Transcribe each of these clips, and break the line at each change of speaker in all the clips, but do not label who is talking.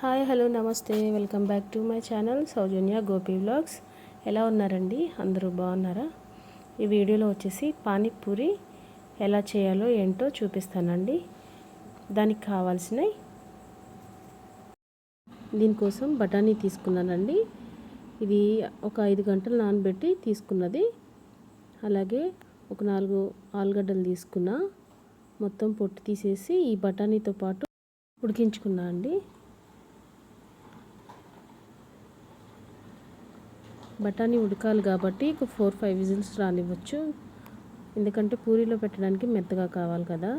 Hi hello namaste. Welcome back to my channel Sowjanya Gopi vlogs. ఎలా ఉన్నారండి? అందరూ బాగున్నారా? ఈ వీడియోలో వచ్చేసి పానీపూరి ఎలా చేయాలో ఏంటో చూపిస్తానండి. దానికి కావాల్సినవి దీనికోసం బఠానీ తీసుకున్నానండి. ఇది ఒక ఐదు గంటలు నానబెట్టి తీసుకున్నది. అలాగే ఒక నాలుగు ఆలుగడ్డలు తీసుకున్న. మొత్తం పొట్టు తీసేసి ఈ బఠానీతో పాటు ఉడికించుకున్నా అండి. బఠానీ ఉడకాలి కాబట్టి ఒక ఫోర్ ఫైవ్ విజిల్స్ రానివ్వచ్చు. ఎందుకంటే పూరీలో పెట్టడానికి మెత్తగా కావాలి కదా.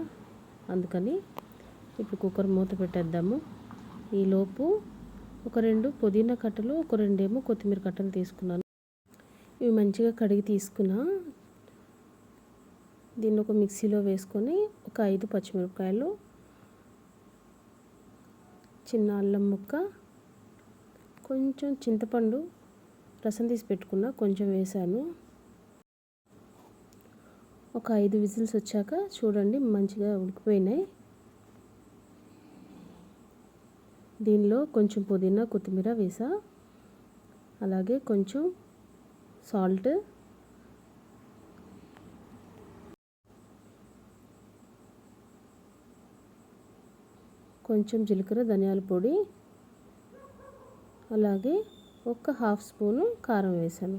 అందుకని ఇప్పుడు కుక్కర్ మూత పెట్టేద్దాము. ఈలోపు ఒక రెండు పుదీనా కట్టలు ఒక రెండేమో కొత్తిమీర కట్టలు తీసుకున్నాను. ఇవి మంచిగా కడిగి తీసుకున్నా దీన్ని ఒక మిక్సీలో వేసుకొని ఒక ఐదు పచ్చిమిరపకాయలు చిన్న అల్లం ముక్క కొంచెం చింతపండు రసం తీసి పెట్టుకున్న కొంచెం వేసాను. ఒక ఐదు విజిల్స్ వచ్చాక చూడండి మంచిగా ఉడికిపోయినాయి. దీనిలో కొంచెం పుదీనా కొత్తిమీర వేసా. అలాగే కొంచెం సాల్ట్. కొంచెం జీలకర్ర ధనియాల పొడి. అలాగే ఒక హాఫ్ స్పూను కారం వేసాను.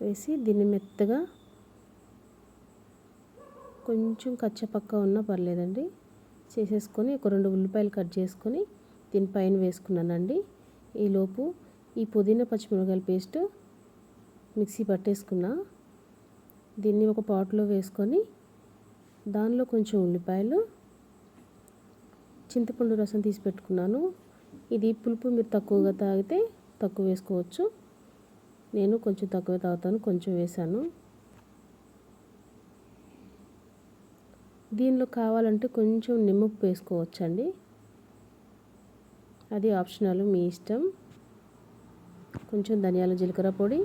వేసి దీన్ని మెత్తగా కొంచెం కచ్చపక్క ఉన్నా పర్లేదండి చేసేసుకొని ఒక రెండు ఉల్లిపాయలు కట్ చేసుకొని దీనిపైన వేసుకున్నానండి. ఈలోపు ఈ పుదీనా పచ్చిమిరపకాయల పేస్ట్ మిక్సీ పట్టేసుకున్నా. దీన్ని ఒక పాట్లో వేసుకొని దానిలో కొంచెం ఉల్లిపాయలు చింతపండు రసం తీసి పెట్టుకున్నాను. ఇది పులుపు మీరు తక్కువగా తాగితే తక్కువ వేసుకోవచ్చు. నేను కొంచెం తక్కువ తాగుతాను కొంచెం వేసాను. దీనిలో కావాలంటే కొంచెం నిమ్మప్పు వేసుకోవచ్చండి. అది ఆప్షనల్ మీ ఇష్టం. కొంచెం ధనియాల జీలకర్ర పొడి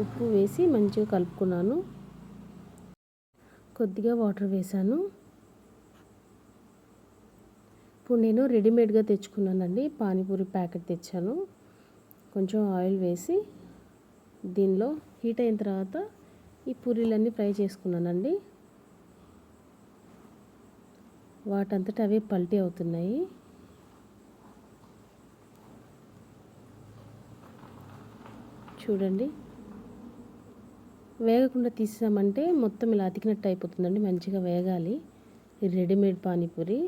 ఉప్పు వేసి మంచిగా కలుపుకున్నాను. కొద్దిగా వాటర్ వేసాను. ఇప్పుడు నేను రెడీమేడ్గా తెచ్చుకున్నానండి. పానీపూరి ప్యాకెట్ తెచ్చాను. కొంచెం ఆయిల్ వేసి దీనిలో హీట్ అయిన తర్వాత ఈ పూరీలన్నీ ఫ్రై చేసుకున్నానండి. వాటంతట అవే పల్టీ అవుతున్నాయి. చూడండి. వేగకుండా తీసామంటే మొత్తం ఇలా అతికినట్టు అయిపోతుందండి. మంచిగా వేగాలి. రెడీమేడ్ పానీపూరి.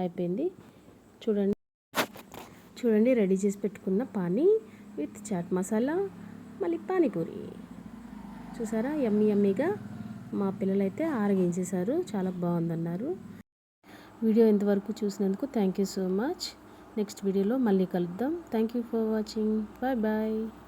అయిపోయింది. చూడండి. చూడండి రెడీ చేసి పెట్టుకున్న పానీ విత్ చాట్ మసాలా మళ్ళీ పానీపూరి. చూసారా? యమ్మీ ఎమ్మిగా మా పిల్లలైతే ఆరగించేశారు. చాలా బాగుందన్నారు. వీడియో ఇంతవరకు చూసినందుకు thank you so much. Next వీడియోలో మళ్ళీ కలుద్దాం. Thank you for watching. Bye bye.